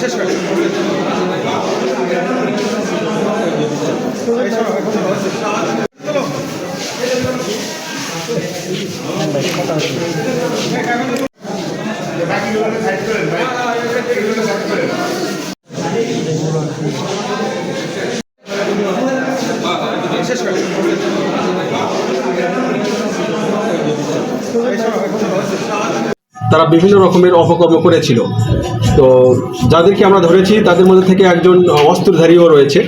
শেষ তারা বিভিন্ন রকমের অপকর্ম করেছিল। তো যাদেরকে আমরা ধরেছি, তাদের মধ্যে থেকে একজন অস্ত্রধারীও রয়েছে।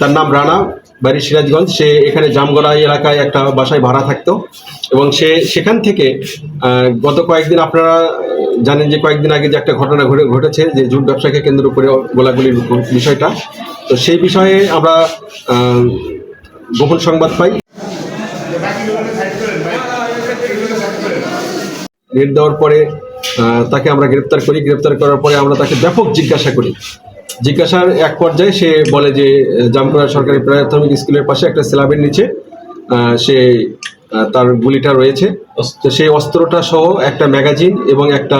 তার নাম রানা বাড়ি সিরাজগঞ্জ। সে এখানে জামগড়া এলাকায় একটা বাসায় ভাড়া থাকতো এবং সে সেখান থেকে গত কয়েকদিন আপনারা জানেন যে কয়েকদিন আগে যে একটা ঘটনা ঘটে, ঘটেছে যে জুট ব্যবসাকে কেন্দ্র করে গোলাগুলির বিষয়টা। তো সেই বিষয়ে আমরা গোপন সংবাদ পাই। রেড দেওয়ার পরে তাকে আমরা গ্রেপ্তার করি। গ্রেপ্তার করার পরে আমরা তাকে ব্যাপক জিজ্ঞাসা করি। জিজ্ঞাসার এক পর্যায়ে সে বলে যে জামপুরা সরকারি প্রাথমিক স্কুলের পাশে একটা স্ল্যাবের নিচে সে তার গুলিটা রয়েছে। তো সেই অস্ত্রটা সহ একটা ম্যাগাজিন এবং একটা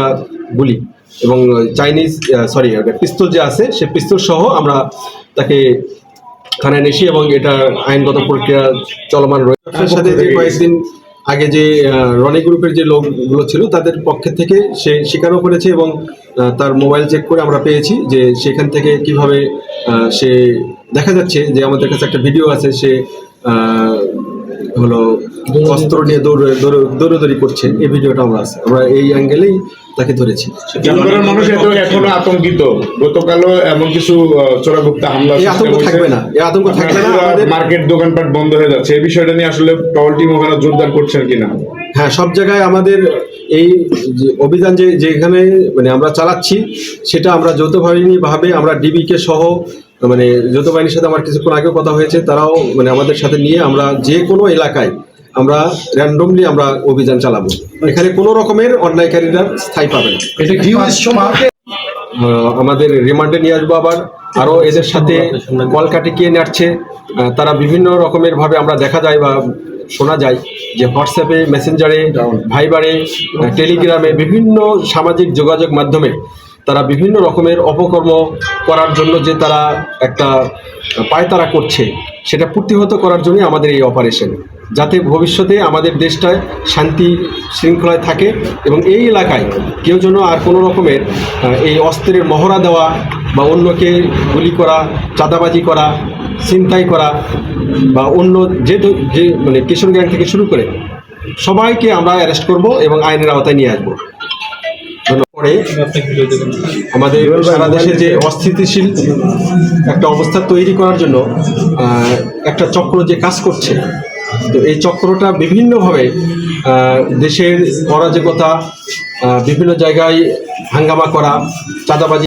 গুলি এবং চাইনিজ সরি পিস্তল যে আছে, সে পিস্তল সহ আমরা তাকে থানায় এনেছি এবং এটা আইনগত প্রক্রিয়া চলমান রয়েছে। সাথে যে কয়েকদিন আগে যে রনি গ্রুপের যে লোকগুলো ছিল, তাদের পক্ষে থেকে সে স্বীকারও করেছে এবং তার মোবাইল চেক করে আমরা পেয়েছি যে সেখান থেকে কীভাবে সে দেখা যাচ্ছে যে আমাদের কাছে একটা ভিডিও আছে, সে হলো অস্ত্র নিয়ে দৌড় দৌড়- দৌড়াদৌড়ি করছে। এই ভিডিওটা আমরা আছে। আমরা এই অ্যাঙ্গেলেই তাকে ধরেছি। মানুষ এত এখনও আতঙ্কিত। গতকালও এমন কিছু চোরাগুপ্তা হামলা আতঙ্ক থাকবে না। এই আতঙ্ক থাকবে না মার্কেট দোকানপাট বন্ধ হয়ে যাচ্ছে। এই বিষয়টা নিয়ে আসলে টল টিম ওখানে জোরদার করছেন কিনা? হ্যাঁ সব জায়গায় আমাদের এই অভিযান যে যেখানে মানে আমরা চালাচ্ছি সেটা আমরা যৌথ বাহিনী ভাবে আমরা ডিবিকে সহ মানে যৌথ বাহিনীর সাথে আমার কিছুক্ষণ আগেও কথা হয়েছে তারাও মানে আমাদের সাথে নিয়ে আমরা যে কোনো এলাকায় আমরা র্যান্ডমলি আমরা অভিযান চালাবো। এখানে কোনো রকমের অন্যায়কারীরা স্থায়ী পাবে না। এটা আমাদের রিমান্ডে নিয়ে আসব আবার। আরও এদের সাথে কলকাটি কে নাড়ছে তারা বিভিন্ন রকমের ভাবে আমরা দেখা যায় বা শোনা যায় যে হোয়াটসঅ্যাপে মেসেঞ্জারে ভাইবারে টেলিগ্রামে বিভিন্ন সামাজিক যোগাযোগ মাধ্যমে তারা বিভিন্ন রকমের অপকর্ম করার জন্য যে তারা একটা পায়তারা করছে, সেটা প্রতিহত করার জন্যই আমাদের এই অপারেশন যাতে ভবিষ্যতে আমাদের দেশটায় শান্তি শৃঙ্খলায় থাকে এবং এই এলাকায় কেউ যেন আর কোনো রকমের এই অস্ত্রের মহড়া দেওয়া বা অন্যকে গুলি করা, চাঁদাবাজি করা, ছিনতাই করা বা অন্য যে যে মানে কিশোর গ্যাং থেকে শুরু করে সবাইকে আমরা অ্যারেস্ট করব এবং আইনের আওতায় নিয়ে আসব। পরে আমাদের সারা দেশে যে অস্থিতিশীল একটা অবস্থা তৈরি করার জন্য একটা চক্র যে কাজ করছে, তো এই চক্রটা বিভিন্নভাবে দেশের অরাজকতা বিভিন্ন জায়গায় হাঙ্গামা করা, চাঁদাবাজি।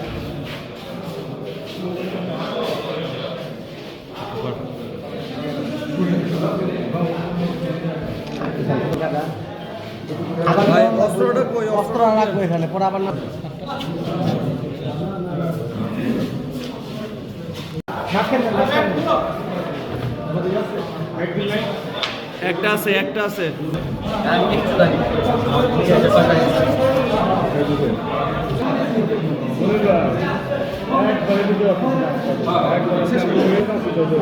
অস্ত্র? রাখব এখানে পরে আবার না একটা আছে একটা আছে। আলে